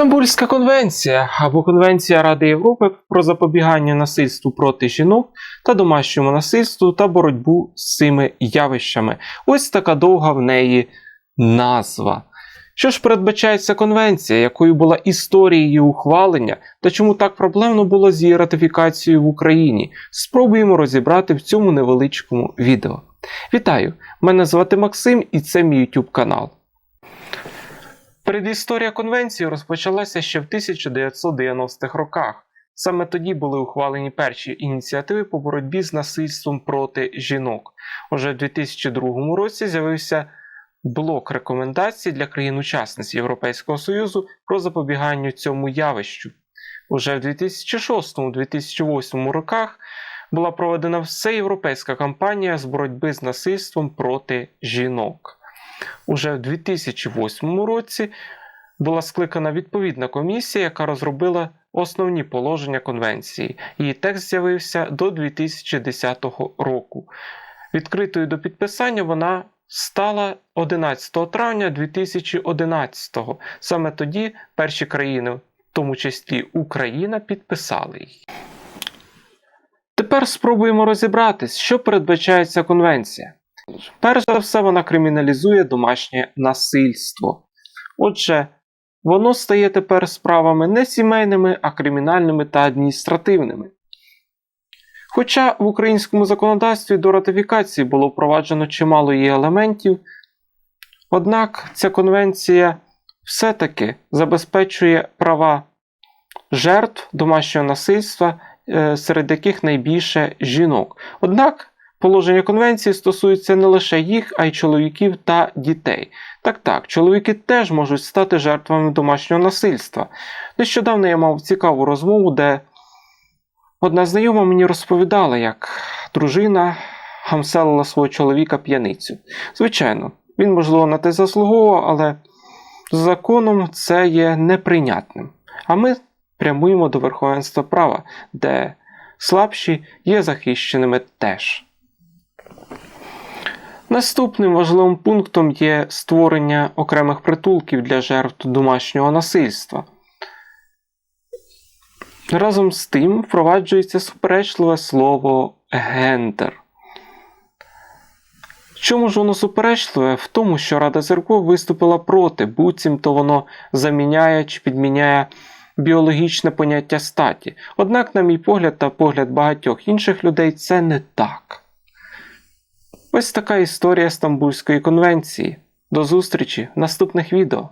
Стамбульська конвенція або Конвенція Ради Європи про запобігання насильству проти жінок та домашньому насильству та боротьбу з цими явищами. Ось така довга в неї назва. Що ж передбачається конвенція, якою була історія її ухвалення та чому так проблемно було з її ратифікацією в Україні? Спробуємо розібрати в цьому невеличкому відео. Вітаю! Мене звати Максим і це мій YouTube канал. Передісторія конвенції розпочалася ще в 1990-х роках. Саме тоді були ухвалені перші ініціативи по боротьбі з насильством проти жінок. Уже в 2002 році з'явився блок рекомендацій для країн-учасниць Європейського Союзу про запобігання цьому явищу. Уже в 2006-2008 роках була проведена всеєвропейська кампанія з боротьби з насильством проти жінок. Уже в 2008 році була скликана відповідна комісія, яка розробила основні положення конвенції. Її текст з'явився до 2010 року. Відкритою до підписання вона стала 11 травня 2011. Саме тоді перші країни, в тому числі Україна, підписали її. Тепер спробуємо розібратись, що передбачає ця конвенція. Перш за все, вона криміналізує домашнє насильство. Отже, воно стає тепер справами не сімейними, а кримінальними та адміністративними. Хоча в українському законодавстві до ратифікації було впроваджено чимало її елементів, однак ця конвенція все-таки забезпечує права жертв домашнього насильства, е, серед яких найбільше жінок. Однак Положення конвенції стосуються не лише їх, а й чоловіків та дітей. Так так, чоловіки теж можуть стати жертвами домашнього насильства. Нещодавно я мав цікаву розмову, де одна знайома мені розповідала, як дружина гамселила свого чоловіка п'яницю. Звичайно, він, можливо, на те заслуговував, але законом це є неприйнятним. А ми прямуємо до верховенства права, де слабші є захищеними теж. Наступним важливим пунктом є створення окремих притулків для жертв домашнього насильства. Разом з тим впроваджується суперечливе слово гендер. Чому ж воно суперечливе? В тому, що Рада церков виступила проти, буцімто воно заміняє чи підміняє біологічне поняття статі. Однак, на мій погляд та погляд багатьох інших людей, це не так. Ось така історія Стамбульської конвенції. До зустрічі в наступних відео.